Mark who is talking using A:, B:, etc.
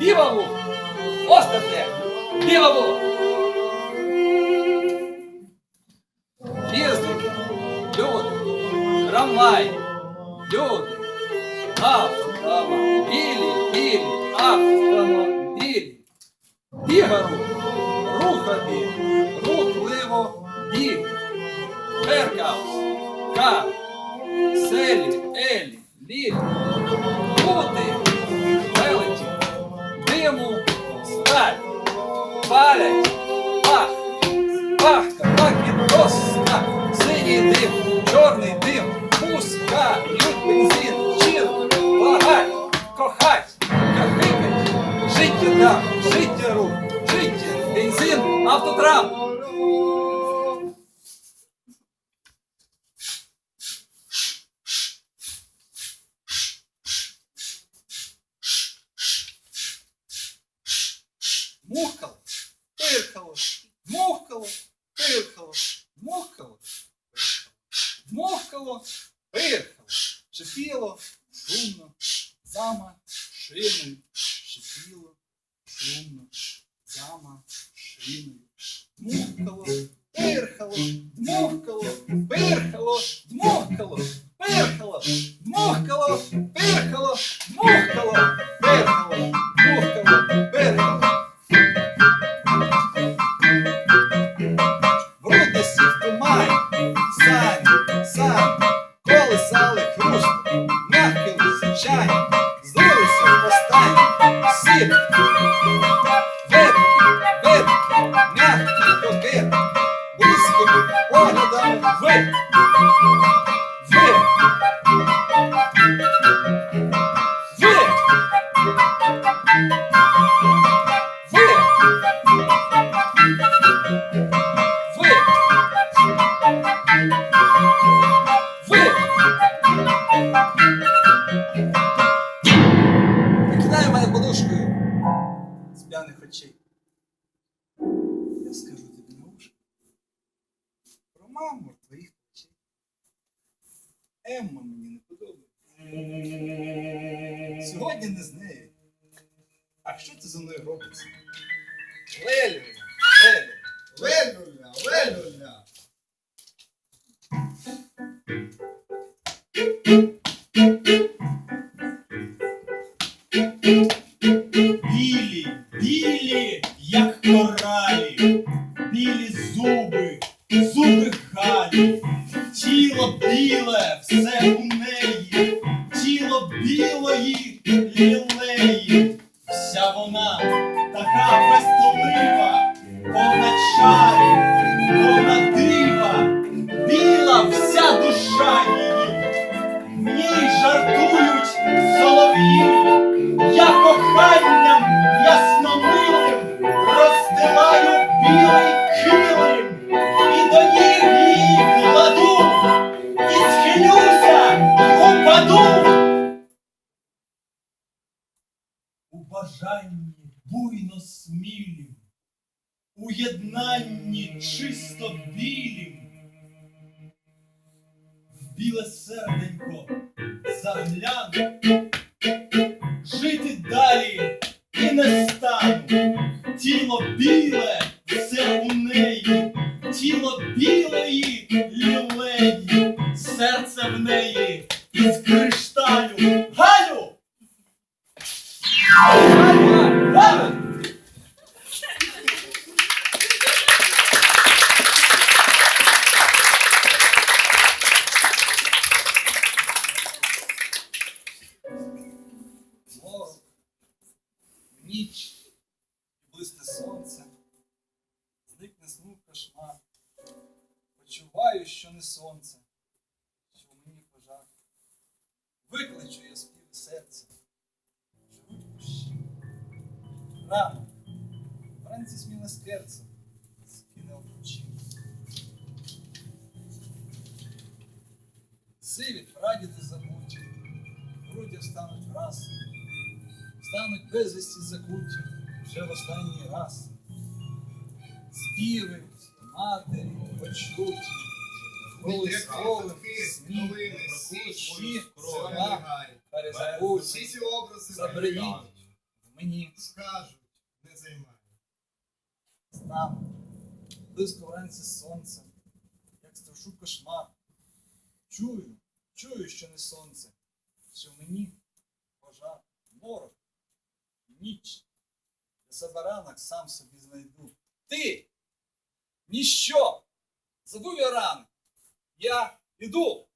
A: Біваву! Остате! Біваву! Їздики, люди, трамвай, люди, автомобілі, білі, автомобілі. Бігару, мухкало, пирхав, шипіло, шумно, зама, шиною, шипіло, шумно, зама, шиною, мухкало, пирхало, дмухкало, м'які кокити, близькими поглядами ви, ви, ви, ви, ви, ви. Викидай мене подушкою з п'яних очей. Маму твоїх очей. Емма мені не подобається. Сьогодні не з нею. А що це за мною робиться? Лелю, Лелю,
B: Лелюля, лелюля.
C: Білі, бажанні буйно смілім, у єднанні чисто білім, в біле серденько загляну жити далі і не стану. Тіло біле, все у неї, тіло білої
A: блисне сонце, зникне смуг кошмар. Почуваю, що не сонце, що в мені пожар. Викличу я спів серця, живуть кущі. Рано, вранці сміле скерце, скине обручі. Сиві прадіди забуті, грудя встануть враз, стануть безвісті закуті вже в останній раз. Співи, матері, почуті, колисковим, сміх, кущі, села, перезабуті, забриють мені.
B: скажуть, не займай.
A: Знам, близько вранці сонце, як страшу кошмар. Чую, чую, що не сонце, що мені пожар, морок, ніч. Баранок сам собі знайду. Ти! Ніщо! Забув я ран. Я іду!